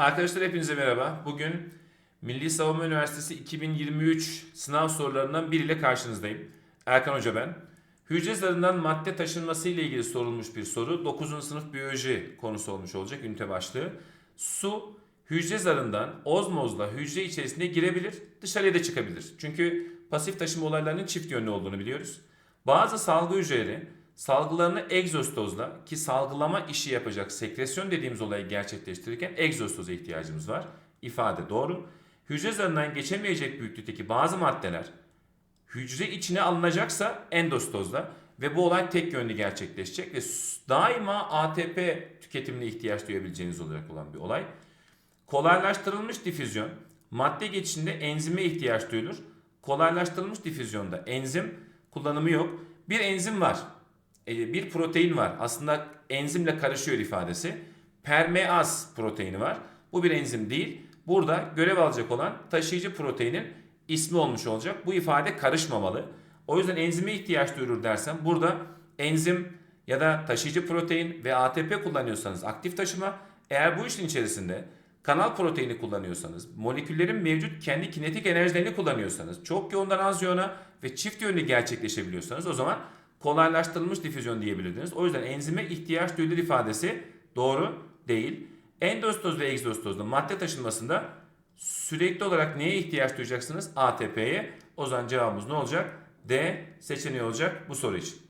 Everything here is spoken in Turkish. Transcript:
Arkadaşlar hepinize merhaba. Bugün Milli Savunma Üniversitesi 2023 sınav sorularından biriyle karşınızdayım. Erkan Hoca ben. Hücre zarından madde taşınması ile ilgili sorulmuş bir soru. 9. sınıf biyoloji konusu olmuş olacak ünite başlığı. Su hücre zarından ozmozla hücre içerisine girebilir, dışarıya da çıkabilir. Çünkü pasif taşıma olaylarının çift yönlü olduğunu biliyoruz. Bazı salgı hücreleri salgılarını egzostozla ki salgılama işi yapacak sekresyon dediğimiz olayı gerçekleştirirken egzostoza ihtiyacımız var. İfade doğru. Hücre zarından geçemeyecek büyüklükteki bazı maddeler hücre içine alınacaksa endostozla ve bu olay tek yönlü gerçekleşecek ve daima ATP tüketimine ihtiyaç duyabileceğiniz olarak olan bir olay. Kolaylaştırılmış difüzyon madde geçişinde enzime ihtiyaç duyulur. Kolaylaştırılmış difüzyonda enzim kullanımı yok. Bir enzim var. E, Bir protein var. Aslında enzimle karışıyor ifadesi. Permeaz proteini var. Bu bir enzim değil. Burada görev alacak olan taşıyıcı proteinin ismi olmuş olacak. Bu ifade karışmamalı. O yüzden enzime ihtiyaç duyulur dersem burada enzim ya da taşıyıcı protein ve ATP kullanıyorsanız aktif taşıma eğer bu işin içerisinde kanal proteini kullanıyorsanız, moleküllerin mevcut kendi kinetik enerjilerini kullanıyorsanız, çok yoğundan az yoğuna ve çift yönlü gerçekleşebiliyorsanız o zaman kolaylaştırılmış difüzyon diyebilirdiniz. O yüzden enzime ihtiyaç duyulur ifadesi doğru değil. Endostoz ve egzostozda madde taşınmasında sürekli olarak neye ihtiyaç duyacaksınız? ATP'ye. O zaman cevabımız ne olacak? D seçeneği olacak bu soru için.